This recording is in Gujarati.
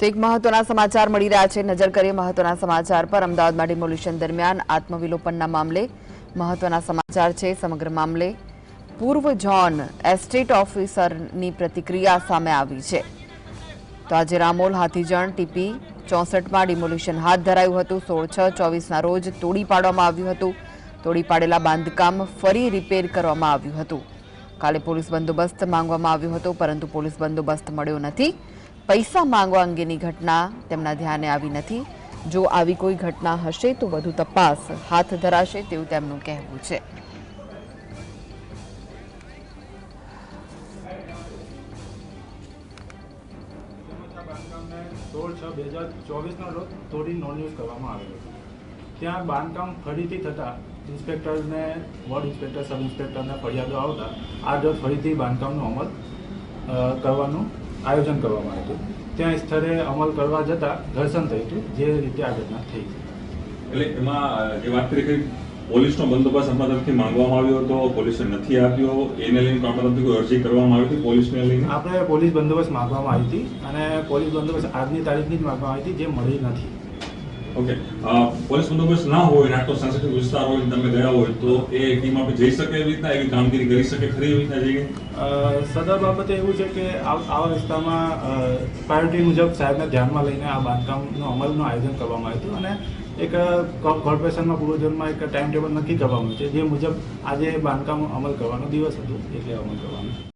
તો એક મહત્વના સમાચાર મળી રહ્યા છે. નજર કરીએ મહત્વના સમાચાર પર. અમદાવાદમાં ડિમોલિશન દરમિયાન આત્મવિલોપનના મામલે મહત્વના સમાચાર છે. સમગ્ર મામલે પૂર્વ જોન એસ્ટેટ ઓફિસરની પ્રતિક્રિયા સામે આવી છે. તો આજે રામોલ હાથીજણ ટીપી ચોસઠમાં ડિમોલિશન હાથ ધરાયું હતું. સોળ છ ચોવીસના રોજ તોડી પાડવામાં આવ્યું હતું. તોડી પાડેલા બાંધકામ ફરી રિપેર કરવામાં આવ્યું હતું. કાલે પોલીસ બંદોબસ્ત માંગવામાં આવ્યો હતો, પરંતુ પોલીસ બંદોબસ્ત મળ્યો નથી. પૈસા માંગવા અંગેની ઘટના તેમના ધ્યાને આવી નથી. જો આવી કોઈ ઘટના હશે તો વધુ તપાસ હાથ ધરાશે તેવું તેમનું કહેવું છે. સોળ છ બે હજાર ત્યાં બાંધકામ ફરીથી થતાં ઇન્સ્પેક્ટરને, વોર્ડ ઇન્સ્પેક્ટર, સબ ઇન્સ્પેક્ટરને ફરિયાદો આવતા આ ફરીથી બાંધકામનો અમલ કરવાનું આયોજન કરવામાં આવ્યું હતું. ત્યાં સ્થળે અમલ કરવા જતાં ઘર્ષણ થયું હતું જે રીતે આ ઘટના થઈ એટલે એમાં જે વાત કરી કે પોલીસનો બંદોબસ્ત અમારા તરફથી માંગવામાં આવ્યો હતો પોલીસે નથી આપ્યો એને લઈને આપણા તરફથી અરજી કરવામાં આવી હતી પોલીસને લઈને? આપણે પોલીસ બંદોબસ્ત માંગવામાં આવી હતી અને પોલીસ બંદોબસ્ત આજની તારીખની જ માંગવામાં આવી હતી જે મળી નથી. ઓકે પોલીસ બંદોબસ્ત ના હોય આટલો સાંસ્કૃતિક વિસ્તાર હોય તમે ગયા હોય તો એ ટીમ આપણે જઈ શકે એવી રીતના, એવી કામગીરી કરી શકે ખરી એવી રીતના જઈને સદા બાબતે એવું છે કે આવા વિસ્તારમાં પ્રાયોરિટી મુજબ સાહેબને ધ્યાનમાં લઈને આ બાંધકામનો અમલનું આયોજન કરવામાં આવ્યું હતું અને એક કોર્પોરેશનના પૂર્વજન્મમાં એક ટાઈમ ટેબલ નક્કી કરવામાં આવ્યું છે જે મુજબ આજે બાંધકામ અમલ કરવાનો દિવસ હતો એટલે અમલ કરવાનો